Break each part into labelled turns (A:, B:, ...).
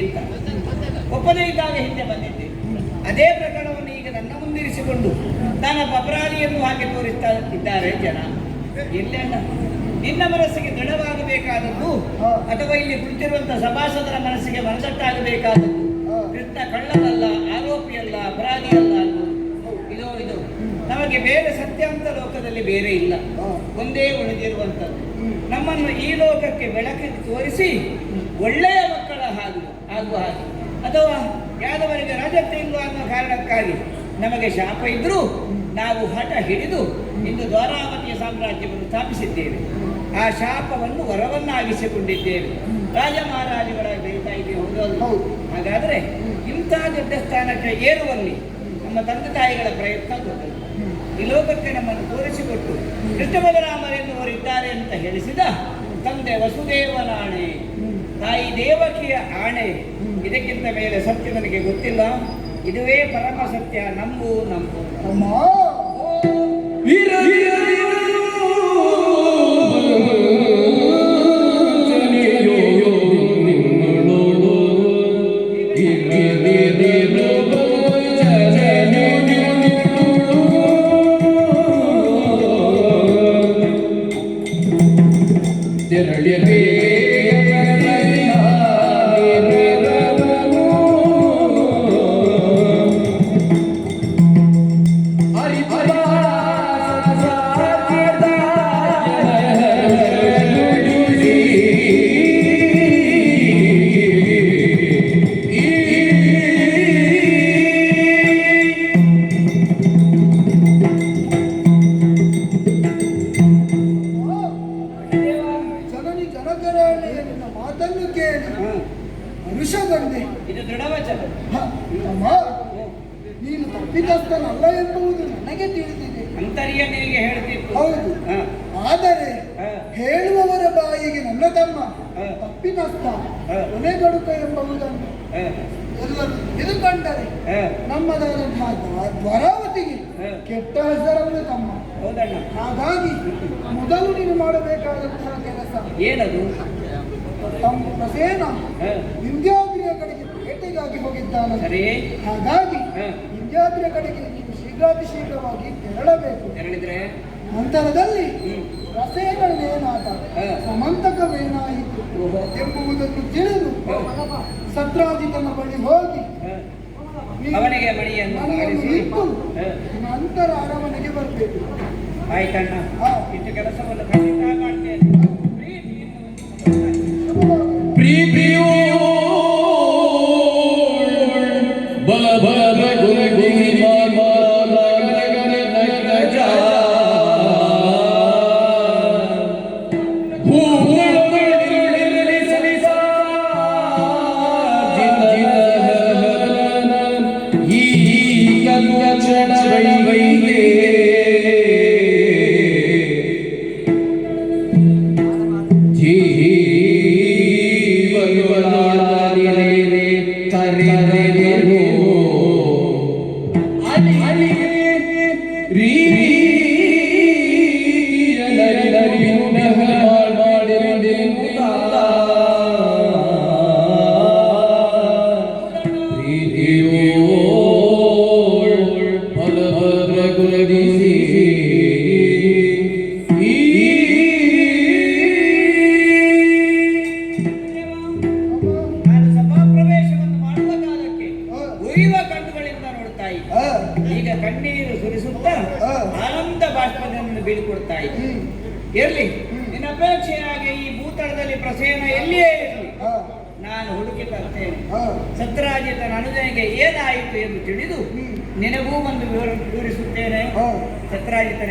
A: ಇಟ್ಟುಕೊಳ್ಳಿ ಅಂತ. ಒಪ್ಪದೇ ಇದ್ದಾಗ ಹಿಂದೆ ಬಂದಿದ್ದೆ. ಅದೇ ಪ್ರಕರಣವನ್ನು ಈಗ ನನ್ನ ಮುಂದಿರಿಸಿಕೊಂಡು ತನ್ನ ಅಪರಾಧಿಯನ್ನು ಹಾಗೆ ತೋರಿಸ್ತಾ ಇದ್ದಾರೆ ಜನ. ಇಲ್ಲೇನ ನಿನ್ನ ಮನಸ್ಸಿಗೆ ದೃಢವಾಗಬೇಕಾದದ್ದು ಅಥವಾ ಇಲ್ಲಿ ಕುಳಿತಿರುವಂತಹ ಸಭಾಸದರ ಮನಸ್ಸಿಗೆ ಮನದಟ್ಟಾಗಬೇಕಾದದ್ದು? ಕೃಷ್ಣ ಕಳ್ಳನಲ್ಲ ಆರೋಪಿಯಲ್ಲ ಅಪರಾಧಿ ಅಲ್ಲ ಇದು ಇದು. ನಮಗೆ ಬೇರೆ ಸತ್ಯಾಂತ ಲೋಕದಲ್ಲಿ ಬೇರೆ ಇಲ್ಲ. ಒಂದೇ ಉಳಿದಿರುವಂಥದ್ದು ನಮ್ಮನ್ನು ಈ ಲೋಕಕ್ಕೆ ಬೆಳಕಿಗೆ ತೋರಿಸಿ ಒಳ್ಳೆಯ ಹಾಗೆ ಆಗುವ ಹಾಗೆ. ಅಥವಾ ಯಾದವರಿಗೆ ರಾಜತ್ವ ಇಲ್ಲ ಅನ್ನೋ ಕಾರಣಕ್ಕಾಗಿ ನಮಗೆ ಶಾಪ ಇದ್ರೂ ನಾವು ಹಠ ಹಿಡಿದು ಇಂದು ದ್ವಾರಾವತಿಯ ಸಾಮ್ರಾಜ್ಯವನ್ನು ಸ್ಥಾಪಿಸಿದ್ದೇವೆ. ಆ ಶಾಪವನ್ನು ವರವನ್ನಾಗಿಸಿಕೊಂಡಿದ್ದೇವೆ. ರಾಜ ಮಹಾರಾಜಗಳ ಬೆಳೀತಾ ಇದ್ದೇವೆ ಹೌದು ಹೌದು. ಹಾಗಾದರೆ ಇಂಥ ದೊಡ್ಡ ಸ್ಥಾನಕ್ಕೆ ಏರುವಲ್ಲಿ ನಮ್ಮ ತಂದೆ ತಾಯಿಗಳ ಪ್ರಯತ್ನ ದೊಡ್ಡದು ಈ ಲೋಕಕ್ಕೆ ನಮ್ಮನ್ನು ತೋರಿಸಿಕೊಟ್ಟು ಕೃಷ್ಣ ಬಲರಾಮರೆನ್ನುವರು ಇದ್ದಾರೆ ಅಂತ ಹೇಳಿಸಿದ ತಂದೆ ವಸುದೇವನ ಆಣೆ ತಾಯಿ ದೇವಕಿಯ ಆಣೆ. ಇದಕ್ಕಿಂತ ಮೇಲೆ ಸತ್ಯ ನನಗೆ ಗೊತ್ತಿಲ್ಲ. ಇದುವೇ ಪರಮ ಸತ್ಯ. ನಂಬು ನಂಬು. ಇದು ದೃಢವಚನ.
B: ಅಮ್ಮ ನೀನು ತಪ್ಪಿತಸ್ಥನಲ್ಲ ಎಂಬುದು ನನಗೆ ತಿಳಿದಿದೆ.
A: ಅಂತರ್ಯ ನಿನಗೆ ಹೇಳ್ತಿತ್ತು
B: ಹೌದು. ಆದರೆ ಹೇಳುವವರ ಬಾಯಿಗೆ ನನ್ನ ತಮ್ಮ. ತಪ್ಪಿತಸ್ಥ
A: ಕೊನೆ
B: ಬಡುಕ ಎಂಬುದನ್ನು ಇದು
A: ಕಂಡರೆ.
B: ನಮ್ಮದಾದಂತಹ ದ್ವರಾವತಿಗೆ ಕೆಟ್ಟ ಹೆಸರನ್ನು ತಮ್ಮ.
A: ಹೌದಣ್ಣ.
B: ಹಾಗಾಗಿ ಮೊದಲು ನೀನು ಮಾಡಬೇಕಾದಂತಹ ಕೆಲಸ.
A: ಏನದು?
B: ತಮ್ಮ ಪ್ರಸೇನ ಹಾಗಾಗಿ ವಿದ್ಯಾರ್ಥಿಯ ಕಡೆಗೆ ನೀವು ಶೀಘ್ರಾತಿ ಶೀಘ್ರವಾಗಿ ತೆರಳಬೇಕು.
A: ತೆರಳಿದ್ರೆ?
B: ನಂತರದಲ್ಲಿ
A: ರಸೇಗಳೇನಾದ
B: ಸಮಂತಕವೇನಾಯಿತು ಎಂಬುದನ್ನು ತಿಳಿದು ಸತ್ರಾಜಿತನ ಬಳಿ ಹೋಗಿ
A: ಅವನಿಗೆ
B: ನಂತರ ಅರಮನೆಗೆ ಬರಬೇಕು.
A: ಆಯ್ತಣ್ಣ. ಇಷ್ಟು ಕೆಲಸವನ್ನು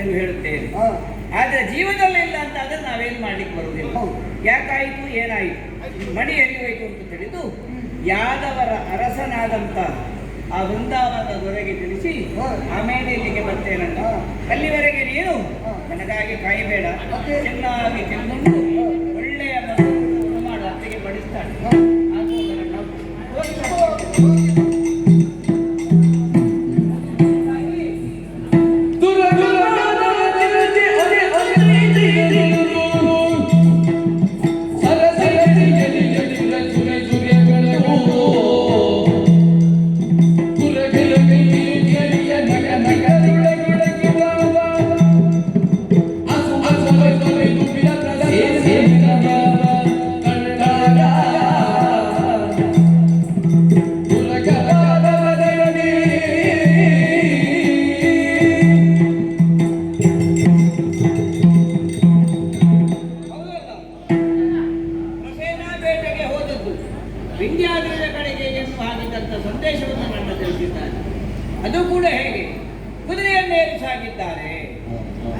A: ಸತ್ರಾಜಿತನಿಗೂ ಹೇಳುತ್ತೇನೆ.
B: ಆದರೆ
A: ಆದ್ರೆ ಜೀವನದಲ್ಲಿ ಇಲ್ಲ ಅಂತ ಅದನ್ನು ನಾವೇನು ಮಾಡ್ಲಿಕ್ಕೆ ಬರುವುದಿಲ್ಲ. ಯಾಕಾಯಿತು? ಏನಾಯಿತು? ಮಣಿ ಎರಿಯೋಯ್ತು ಅಂತ ತಿಳಿದು ಯಾದವರ ಅರಸನಾದಂತ ಆ ವೃಂದಾವನದ ದೊರೆಗೆ ತಿಳಿಸಿ. ಆಮೇಲೆ ಇಲ್ಲಿಗೆ ಬರ್ತೇನಂತ. ಅಲ್ಲಿವರೆಗೆ ನೀನು. ನನಗಾಗಿ ಕಾಯಬೇಡ? ಚೆನ್ನಾಗಿ ತಿಂದುಂಡು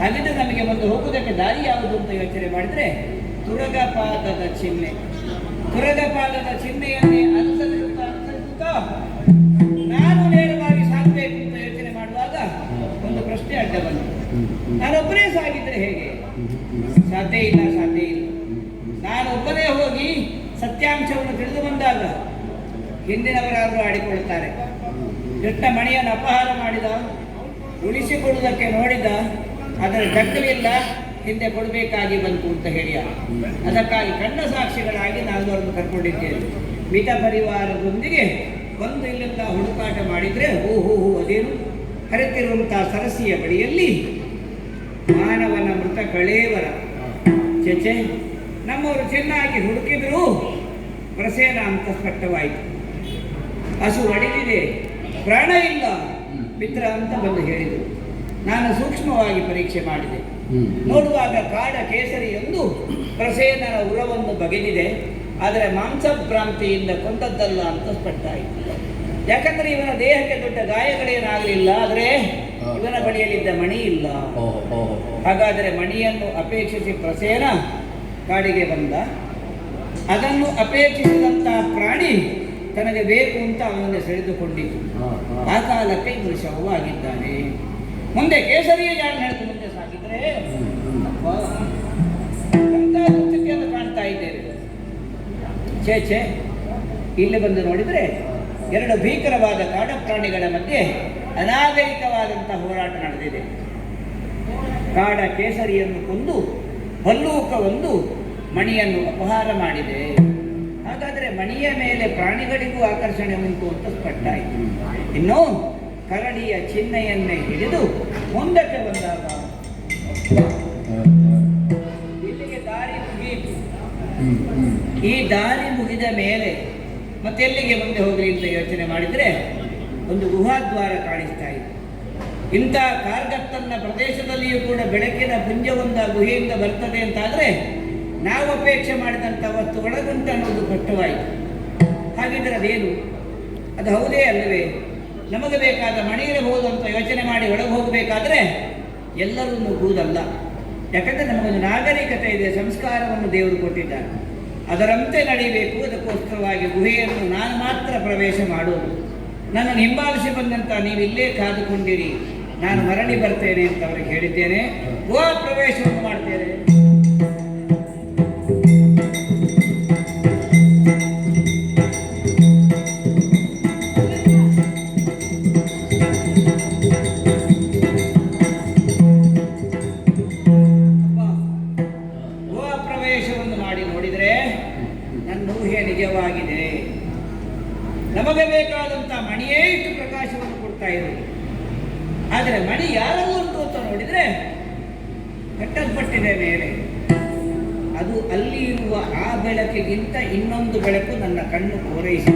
A: ಹಾಗಿದ್ರೆ ನಮಗೆ ಒಂದು ಹೋಗುವುದಕ್ಕೆ ದಾರಿ ಯಾವುದು ಅಂತ ಯೋಚನೆ ಮಾಡಿದ್ರೆ ತುರಗಪಾದದ ಚಿಹ್ನೆ. ತುರಗಪಾದದ ಚಿಹ್ನೆಯನ್ನೇ ಅನುಸರಿಸುತ್ತಾ ನಾನು ನೇರವಾಗಿ ಸಾಗಬೇಕು ಅಂತ ಯೋಚನೆ ಮಾಡುವಾಗ ಒಂದು ಪ್ರಶ್ನೆ ಅಡ್ಡ ಬಂತು. ನಾನೊಬ್ಬನೇ ಸಾಗಿದ್ರೆ ಹೇಗೆ? ಸಾಧ್ಯ ಇಲ್ಲ ಸಾಧ್ಯ ಇಲ್ಲ. ನಾನು ಒಬ್ಬನೇ ಹೋಗಿ ಸತ್ಯಾಂಶವನ್ನು ತಿಳಿದು ಬಂದಾಗ ಹಿಂದಿನವರಾದರೂ ಆಡಿಕೊಳ್ಳುತ್ತಾರೆ. ದೊಡ್ಡ ಮಣಿಯನ್ನು ಅಪಹಾರ ಮಾಡಿದ, ಉಳಿಸಿಕೊಳ್ಳುವುದಕ್ಕೆ ನೋಡಿದ ಅದರ ಡಕ್ಕಲಿಲ್ಲ ಹಿಂದೆ ಕೊಡಬೇಕಾಗಿ ಬಂತು ಅಂತ ಹೇಳಿಯ ಅದಕ್ಕಾಗಿ ಕಣ್ಣ ಸಾಕ್ಷಿಗಳಾಗಿ ನಾನು ಅವರನ್ನು ಕರ್ಕೊಂಡಿದ್ದೇನೆ. ಮಿತ ಪರಿವಾರದೊಂದಿಗೆ ಬಂದು ಇಲ್ಲಿಂದ ಹುಡುಕಾಟ ಮಾಡಿದರೆ, ಹೋ ಹೋ ಹೋ, ಅದೇನು? ಹರಿತಿರುವಂತಹ ಸರಸಿಯ ಬಳಿಯಲ್ಲಿ ಮಾನವನ ಮೃತ ಕಳೇವರ. ಚೆಚೆ ನಮ್ಮವರು ಚೆನ್ನಾಗಿ ಹುಡುಕಿದ್ರು. ಪ್ರಸೇನ ಅಂತ ಸ್ಪಷ್ಟವಾಯಿತು. ಹಸು ಅಡಿದಿದೆ ಪ್ರಾಣ ಇಲ್ಲ. ಮಿತ್ರ ಅಂತ ಬಂದು ಹೇಳಿದರು. ನಾನು ಸೂಕ್ಷ್ಮವಾಗಿ ಪರೀಕ್ಷೆ ಮಾಡಿದೆ. ನೋಡುವಾಗ ಕಾಡ ಕೇಸರಿ ಎಂದು ಪ್ರಸೇನರ ಉರವನ್ನು ಬಗೆದಿದೆ. ಆದರೆ ಮಾಂಸಭ್ರಾಂತಿಯಿಂದ ಕೊಂದದ್ದಲ್ಲ ಅಂತ ಸ್ಪಷ್ಟ ಆಯಿತು. ಯಾಕಂದ್ರೆ ಇವನ ದೇಹಕ್ಕೆ ದೊಡ್ಡ ಗಾಯಗಳೇನಾಗಲಿಲ್ಲ ಆದರೆ ಇವನ ಬಳಿಯಲ್ಲಿದ್ದ ಮಣಿ ಇಲ್ಲ. ಹಾಗಾದರೆ ಮಣಿಯನ್ನು ಅಪೇಕ್ಷಿಸಿ ಪ್ರಸೇನ ಕಾಡಿಗೆ ಬಂದ. ಅದನ್ನು ಅಪೇಕ್ಷಿಸಿದಂತಹ ಪ್ರಾಣಿ ತನಗೆ ಬೇಕು ಅಂತ ಅವನನ್ನು ಸೆಳೆದುಕೊಂಡಿತು. ಆ ಕಾಲಕ್ಕೆ ಇವನು ಶವವಾಗಿದ್ದಾನೆ ಮುಂದೆ ಕೇಸರಿಯ ಜಾಣ ನಡೆಸುವಂತೆ ಸಾಕಿದ್ರೆ. ಸ್ಥಿತಿಯನ್ನು ಕಾಣ್ತಾ ಇದ್ದೇವೆ ಛೇ ಛೇ. ಇಲ್ಲಿ ಬಂದು ನೋಡಿದರೆ ಎರಡು ಭೀಕರವಾದ ಕಾಡ ಪ್ರಾಣಿಗಳ ಮಧ್ಯೆ ಅನಾಗರಿಕವಾದಂತಹ ಹೋರಾಟ ನಡೆದಿದೆ. ಕಾಡ ಕೇಸರಿಯನ್ನು ಕೊಂದು ಹಲ್ಲೂಕವೊಂದು ಮಣಿಯನ್ನು ಅಪಹಾರ ಮಾಡಿದೆ. ಹಾಗಾದರೆ ಮಣಿಯ ಮೇಲೆ ಪ್ರಾಣಿಗಳಿಗೂ ಆಕರ್ಷಣೆ ಉಂಟು ಅಂತ ಸ್ಪಷ್ಟ ಇನ್ನು ಕರಡಿಯ ಚಿಹ್ನೆಯನ್ನೇ ಹಿಡಿದು ಮುಂದಕ್ಕೆ ಬಂದಾಗ ಇಲ್ಲಿಗೆ ದಾರಿ ಮುಗಿಯಿತು. ಈ ದಾರಿ ಮುಗಿದ ಮೇಲೆ ಮತ್ತೆಲ್ಲಿಗೆ ಮುಂದೆ ಹೋಗಲಿ ಅಂತ ಯೋಚನೆ ಮಾಡಿದರೆ ಒಂದು ಗುಹಾದ್ವಾರ ಕಾಣಿಸ್ತಾ ಇದೆ. ಇಂಥ ಕಾರ್ಗತ್ತನ್ನ ಪ್ರದೇಶದಲ್ಲಿಯೂ ಕೂಡ ಬೆಳಕಿನ ಪುಂಜವೊಂದ ಗುಹೆಯಿಂದ ಬರ್ತದೆ ಅಂತಾದರೆ ನಾವು ಅಪೇಕ್ಷೆ ಮಾಡಿದಂಥ ವಸ್ತು ಒಳಗುಂಟು ಅನ್ನೋದು ಕಷ್ಟವಾಯಿತು ಹಾಗಿದ್ರೆ ಅದೇನು? ಅದು ಹೌದೇ ಅಲ್ಲವೇ? ನಮಗೆ ಬೇಕಾದ ಮಣಿಯಿರಬಹುದು ಅಂತ ಯೋಚನೆ ಮಾಡಿ ಒಳಗೆ ಹೋಗಬೇಕಾದ್ರೆ ಎಲ್ಲರೂ ನುಗ್ಗುವುದಲ್ಲ ಯಾಕಂದರೆ ನಮಗೊಂದು ನಾಗರಿಕತೆ ಇದೆ, ಸಂಸ್ಕಾರವನ್ನು ದೇವರು ಕೊಟ್ಟಿದ್ದಾರೆ. ಅದರಂತೆ ನಡೀಬೇಕು, ಅದಕ್ಕೋಸ್ಕರವಾಗಿ ಗುಹೆಯನ್ನು ನಾನು ಮಾತ್ರ ಪ್ರವೇಶ ಮಾಡುವುದು ನನ್ನನ್ನು ಹಿಂಬಾಲಿಸಿ ಬಂದಂತ ನೀವು ಇಲ್ಲೇ ಕಾದುಕೊಂಡಿರಿ. ನಾನು ಮರಳಿ ಬರ್ತೇನೆ ಅಂತ ಅವರಿಗೆ ಹೇಳಿದ್ದೇನೆ. ಗುಹಾ ಪ್ರವೇಶವನ್ನು ಮಾಡ್ತೇನೆ. ನಿಜವಾಗಿದೆ ನಮಗೆ ಬೇಕಾದಂತ ಮಣಿಯೇ ಇಷ್ಟು ಪ್ರಕಾಶವನ್ನು ಕೊಡ್ತಾ ಇರೋದು ಆದರೆ ಮಣಿ ಯಾರಲ್ಲೂ ಉಂಟು ಅಂತ ನೋಡಿದ್ರೆ ಕಟ್ಟಲ್ಪಟ್ಟಿದೆ ಮೇಲೆ. ಅದು ಅಲ್ಲಿ ಇರುವ ಆ ಬೆಳಕಿಗಿಂತ ಇನ್ನೊಂದು ಬೆಳಕು ನನ್ನ ಕಣ್ಣು ಪೂರೈಸಿ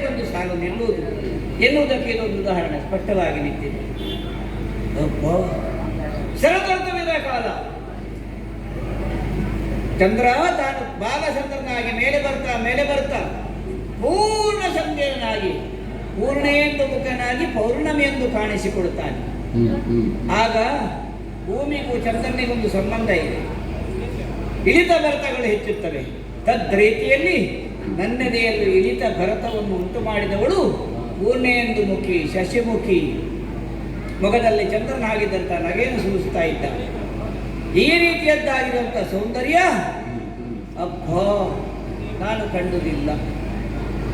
A: ಬಂದು ಸಾಲು ನಿಲ್ಲುವುದು. ಎನ್ನುವುದಕ್ಕೆ ಇದೊಂದು ಉದಾಹರಣೆ ಸ್ಪಷ್ಟವಾಗಿ ನಿಂತಿದೆ. ಶರದರ್ಥವಿದ ಕಾಲ. ಚಂದ್ರ ತಾನು ಬಾಲಚಂದ್ರನಾಗಿ ಮೇಲೆ ಬರ್ತಾ ಮೇಲೆ ಬರ್ತಾ ಪೂರ್ಣ ಸಂಧ್ಯನಾಗಿ ಪೂರ್ಣೇಂದು ಮುಖನಾಗಿ ಪೌರ್ಣಮಿಯೆಂದು ಕಾಣಿಸಿಕೊಡುತ್ತಾನೆ
C: ಹ್ಮ್, ಹ್ಮ್.
A: ಆಗ ಭೂಮಿಗೂ ಚಂದ್ರನಿಗೊಂದು ಸಂಬಂಧ ಇದೆ. ಇಳಿತ ಬರ್ತಗಳು ಹೆಚ್ಚುತ್ತವೆ. ತದ್ರೀತಿಯಲ್ಲಿ ನನ್ನೆದೆಯಲ್ಲಿ ಇಳಿತ ಭರತವನ್ನು ಉಂಟು ಮಾಡಿದವಳು ಪೂರ್ಣೆಯೆಂದು ಮುಖಿ, ಶಶಿಮುಖಿ. ಮೊಗದಲ್ಲಿ ಚಂದ್ರನಾಗಿದ್ದಂಥ ನಗೆಯನ್ನು ಸೂಚಿಸ್ತಾ ಇದ್ದ. ಈ ರೀತಿಯದ್ದಾಗಿರುವಂಥ ಸೌಂದರ್ಯ, ಅಬ್ಬಾ, ನಾನು ಕಂಡುದಿಲ್ಲ.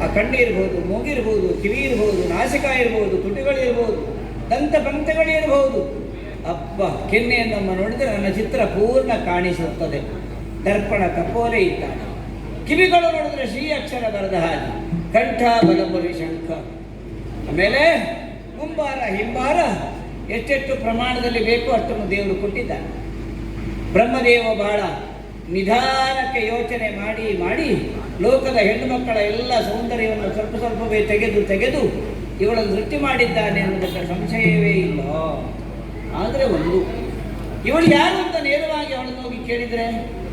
A: ಆ ಕಣ್ಣಿರ್ಬೋದು ಮೂಗಿರ್ಬೋದು ಕಿವಿ ಇರ್ಬೋದು ನಾಸಿಕ ಇರ್ಬೋದು, ತುಟಿಗಳಿರ್ಬೋದು, ದಂತ ಪಂಕ್ತಗಳಿರ್ಬೋದು ಅಪ್ಪ ಕೆನ್ನೆಯನ್ನು ನೋಡಿದರೆ ನನ್ನ ಚಿತ್ರ ಪೂರ್ಣ ಕಾಣಿಸುತ್ತದೆ. ದರ್ಪಣ ಕಪೋಲೆ ಇದ್ದಾನೆ ಕಿವಿಗಳು ನೋಡಿದ್ರೆ ಶ್ರೀ ಅಕ್ಷರ ಬರದ ಹಾಗೆ. ಕಂಠ ಬಲಪುರಿ ಶಂಖ. ಆಮೇಲೆ ಮುಂಬಾರ ಹಿಂಬಾರ ಎಷ್ಟೆಷ್ಟು ಪ್ರಮಾಣದಲ್ಲಿ ಬೇಕು ಅಷ್ಟನ್ನು ದೇವರು ಕೊಟ್ಟಿದ್ದಾನೆ. ಬ್ರಹ್ಮದೇವ ಬಹಳ ನಿಧಾನಕ್ಕೆ ಯೋಚನೆ ಮಾಡಿ ಮಾಡಿ ಲೋಕದ ಹೆಣ್ಣು ಮಕ್ಕಳ ಎಲ್ಲ ಸೌಂದರ್ಯವನ್ನು ಸ್ವಲ್ಪ ಸ್ವಲ್ಪವೇ ತೆಗೆದು ತೆಗೆದು ಇವಳನ್ನು ಸೃಷ್ಟಿ ಮಾಡಿದ್ದಾನೆ ಅನ್ನೋದಕ್ಕೆ ಸಂಶಯವೇ ಇಲ್ಲ. ಆದರೆ ಒಂದು, ಇವಳು ಯಾರು ಅಂತ ನೇರವಾಗಿ ಅವಳನ್ನು ಹೋಗಿ ಕೇಳಿದರೆ?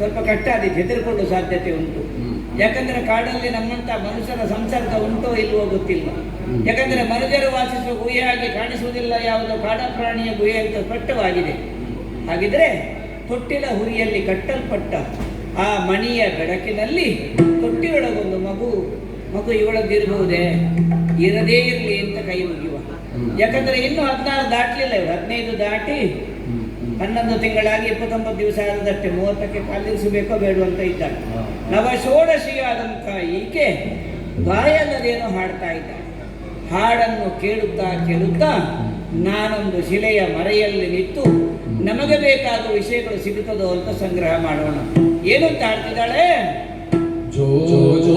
A: ಸ್ವಲ್ಪ ಕಷ್ಟ ಅದಕ್ಕೆ ಹೆದರ್ಕೊಂಡು ಸಾಧ್ಯತೆ ಉಂಟು. ಯಾಕಂದ್ರೆ ಕಾಡಲ್ಲಿ ನಮ್ಮಂತ ಮನುಷ್ಯರ ಸಂಸರ್ಗ ಉಂಟೋ ಇಲ್ವೋ ಗೊತ್ತಿಲ್ಲ. ಯಾಕಂದ್ರೆ ಮನುಜರು ವಾಸಿಸುವ ಗುಹೆಯಾಗಿ ಕಾಣಿಸುವುದಿಲ್ಲ ಯಾವುದೋ ಕಾಡ ಪ್ರಾಣಿಯ ಗುಹೆ ಅಂತ ಸ್ಪಷ್ಟವಾಗಿದೆ ಹಾಗಿದ್ರೆ ತೊಟ್ಟಿಲ ಹುರಿಯಲ್ಲಿ ಕಟ್ಟಲ್ಪಟ್ಟ ಆ ಮಣಿಯ ಬೆಳಕಿನಲ್ಲಿ ತೊಟ್ಟಿಯೊಳಗೊಂದು ಮಗು ಮಗು ಇವಳದ್ದಿರಬಹುದೇ ಇರದೇ ಇರಲಿ ಅಂತ ಕೈ ಮುಗಿಯುವ. ಯಾಕಂದ್ರೆ ಇನ್ನು ಹದಿನಾರು ದಾಟಲಿಲ್ಲ ಇವರು. ಹದಿನೈದು ದಾಟಿ. ಹನ್ನೊಂದು ತಿಂಗಳಾಗಿ ಇಪ್ಪತ್ತೊಂಬತ್ತು ದಿವಸ ಆದದಷ್ಟೇ ಮೂವತ್ತಕ್ಕೆ ಕಾಲಿರಿಸಬೇಕೋ ಬೇಡ ಅಂತ ಇದ್ದಾಳೆ. ನವ ಷೋಡಶಿಯಾದಂಥ ಈಕೆ ಬಾಯಲ್ಲದೇನು ಹಾಡ್ತಾ ಇದ್ದಾಳೆ. ಹಾಡನ್ನು ಕೇಳುತ್ತಾ ಕೇಳುತ್ತಾ ನಾನೊಂದು ಶಿಲೆಯ ಮರೆಯಲ್ಲಿ ನಿಂತು ನಮಗೆ ಬೇಕಾದ ವಿಷಯಗಳು ಸಿಗುತ್ತದೋ ಅಂತ ಸಂಗ್ರಹ ಮಾಡೋಣ. ಏನು ಅಂತ ಜೋ
C: ಜೋ ಜೋ